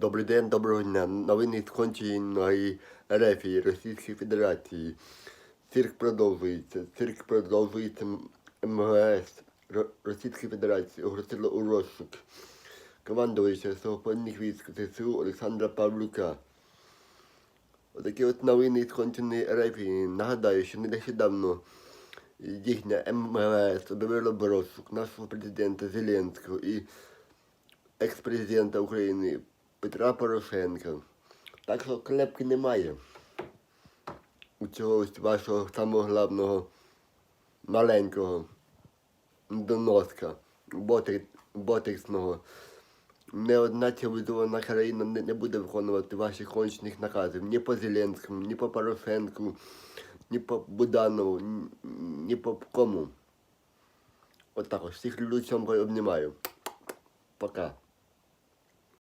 Добрий день, доброго дня. Новини з конченої рефії Російської Федерації. Цирк продовжується. Цирк продовжується. М- МВС Ро- Російської Федерації оголосило у розшук командувача сухопутних військ ЗСУ Олександра Павлюка. Отакі от новини з конченої рефії. Нагадаю, що нещодавно їхня МВС об'явила в розшук нашого президента Зеленського і екс-президента України Петра Порошенка. Так що клепки немає у цього вашого самого главного маленького доноска, ботексного. Не одна цивілізована країна не, не буде виконувати ваших кончених наказів ні по Зеленському, ні по Порошенку, ні по Буданову, ні, ні по кому. Отак ось всіх людей обнімаю. Пока.